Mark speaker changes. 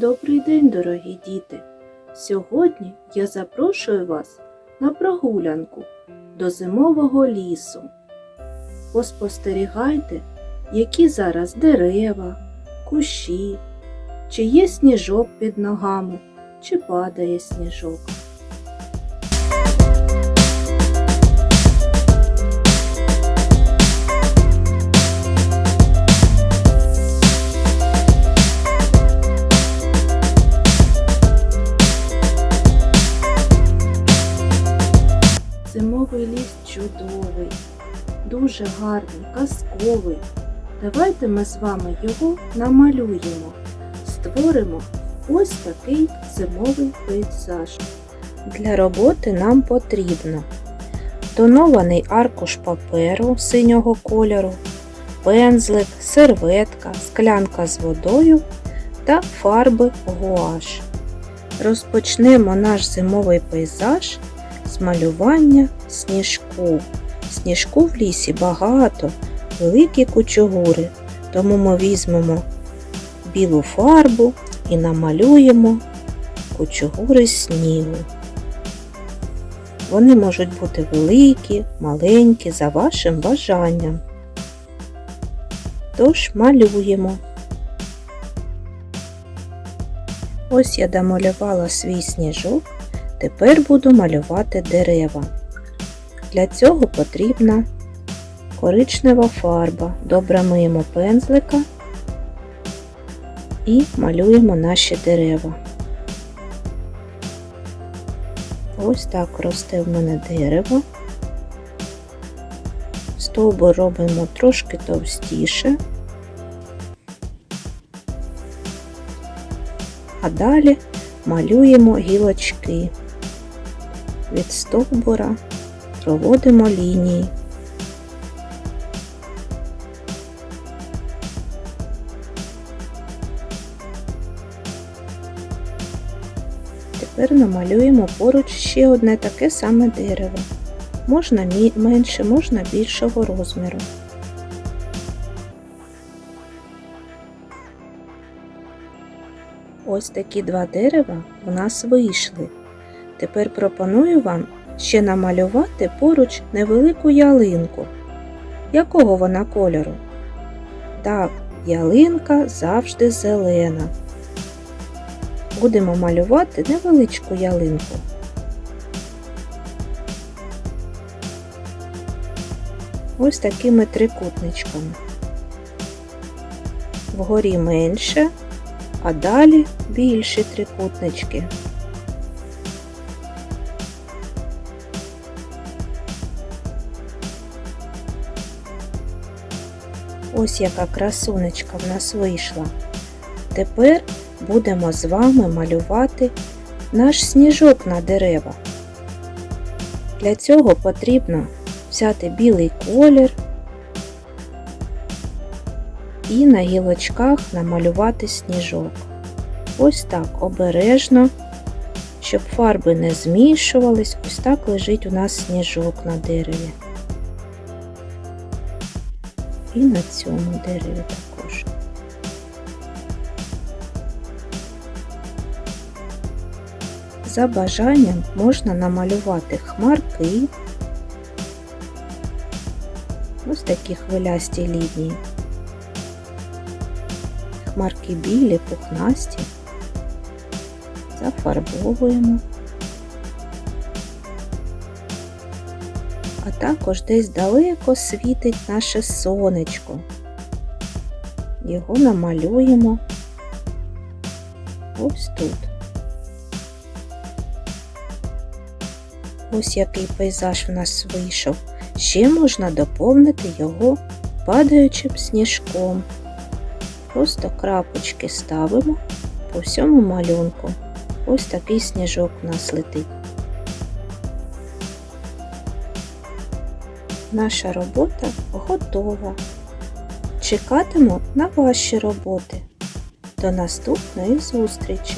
Speaker 1: Добрий день, дорогі діти! Сьогодні я запрошую вас на прогулянку до зимового лісу. Поспостерігайте, які зараз дерева, кущі, чи є сніжок під ногами, чи падає сніжок. Зимовий ліс чудовий, дуже гарний, казковий. Давайте ми з вами його намалюємо, створимо ось такий зимовий пейзаж. Для роботи нам потрібно тонований аркуш паперу синього кольору, пензлик, серветка, склянка з водою та фарби гуаш. Розпочнемо наш зимовий пейзаж з малювання сніжку. Сніжку в лісі багато, великі кучугури, тому ми візьмемо білу фарбу і намалюємо кучугури снігу. Вони можуть бути великі, маленькі, за вашим бажанням. Тож малюємо. Ось я домалювала свій сніжок. Тепер буду малювати дерева. Для цього потрібна коричнева фарба. Добре миємо пензлика і малюємо наші дерева. Ось так росте в мене дерево. Стовбур робимо трошки товстіше. А далі малюємо гілочки. Від стовбура проводимо лінії. Тепер намалюємо поруч ще одне таке саме дерево. Можна менше, можна більшого розміру. Ось такі два дерева у нас вийшли. Тепер пропоную вам ще намалювати поруч невелику ялинку. Якого вона кольору? Так, ялинка завжди зелена. Будемо малювати невеличку ялинку. Ось такими трикутничками. Вгорі менше, а далі більші трикутнички. Ось яка красунечка в нас вийшла. Тепер будемо з вами малювати наш сніжок на дерева. Для цього потрібно взяти білий колір і на гілочках намалювати сніжок. Ось так обережно, щоб фарби не змішувались, ось так лежить у нас сніжок на дереві. І на цьому дереві також. За бажанням можна намалювати хмарки, ось такі хвилясті лінії. Хмарки білі, пухнасті, зафарбовуємо. А також десь далеко світить наше сонечко. Його намалюємо ось тут. Ось який пейзаж в нас вийшов. Ще можна доповнити його падаючим сніжком. Просто крапочки ставимо по всьому малюнку. Ось такий сніжок у нас летить. Наша робота готова. Чекатиму на ваші роботи. До наступної зустрічі!